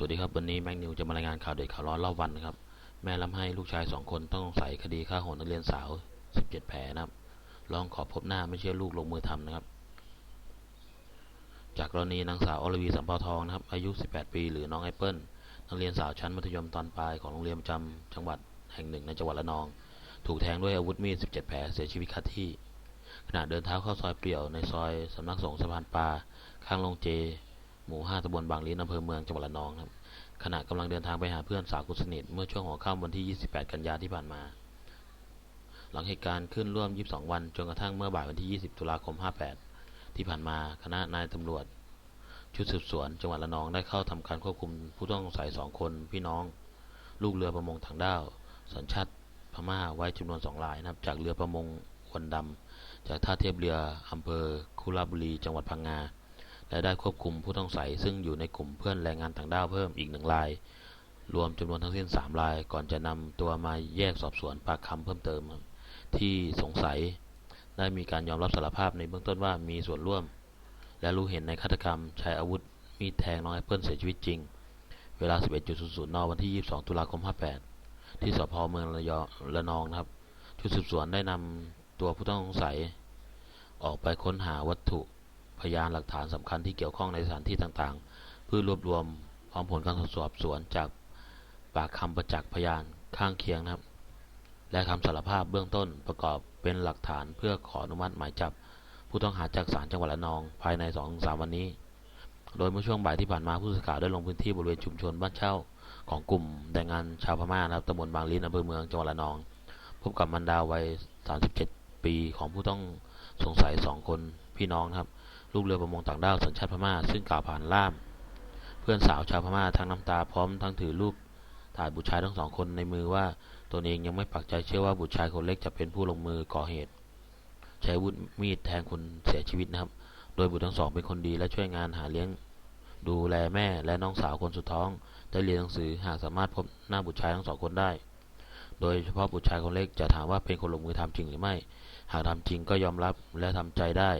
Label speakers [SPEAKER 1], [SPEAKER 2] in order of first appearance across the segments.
[SPEAKER 1] สวัสดีครับวันนี้แม็กนิวจะมารายงานข่าวเด็ดข่าวร้อนรอบวันนะครับ แม่ล้ำให้ลูกชายสองคนต้องสงสัยคดีฆ่าโหดนักเรียนสาว 17 แผลนะครับ ลองขอพบหน้าไม่เชื่อลูกลงมือทำนะครับ จากกรณีนางสาวอรวีสัมเภาทองนะครับ อายุ 18 ปี หรือน้องแอเปิลนักเรียนสาวชั้นมัธยมตอนปลายของโรงเรียนประจำจังหวัดแห่งหนึ่งในจังหวัดระนอง ถูกแทงด้วยอาวุธมีด 17 แผลเสียชีวิตคาที่ขณะเดินเท้าเข้าซอยเปลี่ยวในซอยสำนักสงฆ์สะพานปลาข้างโรงเจ หมู่5ตำบลบางลี้อำเภอเมืองจังหวัดระนองครับขณะกำลังเดินทางไปหาเพื่อนสาวคนสนิทเมื่อช่วงหัวค่ำวันที่ 28 กันยายนที่ผ่านมา หลังเหตุการณ์ขึ้นร่วม 22 วันจนกระทั่งเมื่อบ่ายวันที่ 20 ตุลาคม 58 ที่ผ่านมาคณะนายตำรวจ ชุดสืบสวนจังหวัดระนองได้เข้าทำการควบคุมผู้ต้องสงสัย 2 คนพี่น้อง ลูกเรือประมงถังด้าว สัญชาติพม่าไว้จำนวน 2 รายนะครับ จากเรือประมงวันดำจากท่าเทียบเรืออำเภอคุระบุรี จังหวัดพังงา และได้ควบคุมผู้ต้องสงสัยซึ่งอยู่ในกลุ่มเพื่อนแรงงานต่างด้าวเพิ่มอีกหนึ่งราย รวมจำนวนทั้งสิ้น 3 ราย ก่อนจะนำตัวมาแยกสอบสวนปากคำเพิ่มเติม ที่สงสัยได้มีการยอมรับสารภาพในเบื้องต้นว่ามีส่วนร่วม และรู้เห็นในฆาตกรรมใช้อาวุธมีดแทงน้องแอปเปิลเสียชีวิตจริง เวลา 11.00 น วันที่ 22 ตุลาคม 58 ที่สพเมืองระยองระนองนะครับ ชุดสืบสวนได้นำตัวผู้ต้องสงสัย ออกไปค้นหาวัตถุ พยานหลักฐานสำคัญที่เกี่ยวข้องในสถานที่ต่างๆ เพื่อรวบรวมพร้อมผลการสอบสวนจากปากคำประจักษ์พยานข้างเคียงนะครับ และคำสารภาพเบื้องต้นประกอบเป็นหลักฐานเพื่อขออนุมัติหมายจับ ผู้ต้องหาจากศาลจังหวัดระนองภายใน2-3วันนี้ โดยเมื่อช่วงบ่ายที่ผ่านมาผู้สื่อข่าวได้ลงพื้นที่บริเวณชุมชนบ้านเช่าของกลุ่มแรงงานชาวพม่านะครับตำบลบางลิ้นอำเภอเมืองจังหวัดระนอง พบกับมันดาวัย 37 ปีของผู้ต้องสงสัย 2 คนพี่น้องนะครับ ลูกเรือประมงต่างด้าวสัญชาติพม่า ซึ่งกล่าวผ่านล่าม เพื่อนสาวชาวพม่าทั้งน้ำตาพร้อมทั้งถือรูปถ่ายบุตรชายทั้งสองคนในมือว่าตนเองยังไม่ปักใจเชื่อว่าบุตรชายคนเล็กจะเป็นผู้ลงมือก่อเหตุ ใช้วุธมีดแทงคนเสียชีวิตนะครับ โดยบุตรทั้งสองเป็นคนดีและช่วยงานหาเลี้ยง ดูแลแม่และน้องสาวคนสุดท้องได้เรียนหนังสือหากสามารถพบหน้าบุตรชายทั้งสองคนได้ โดยเฉพาะบุตรชายคนเล็กจะถามว่าเป็นคนลงมือทำจริงหรือไม่ หากทำจริงก็ยอมรับและทำใจได้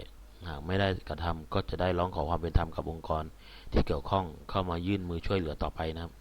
[SPEAKER 1] หากไม่ได้กระทำก็จะได้ร้องขอความเป็นธรรมกับองค์กร ที่เกี่ยวข้องเข้ามายื่นมือช่วยเหลือต่อไปนะครับ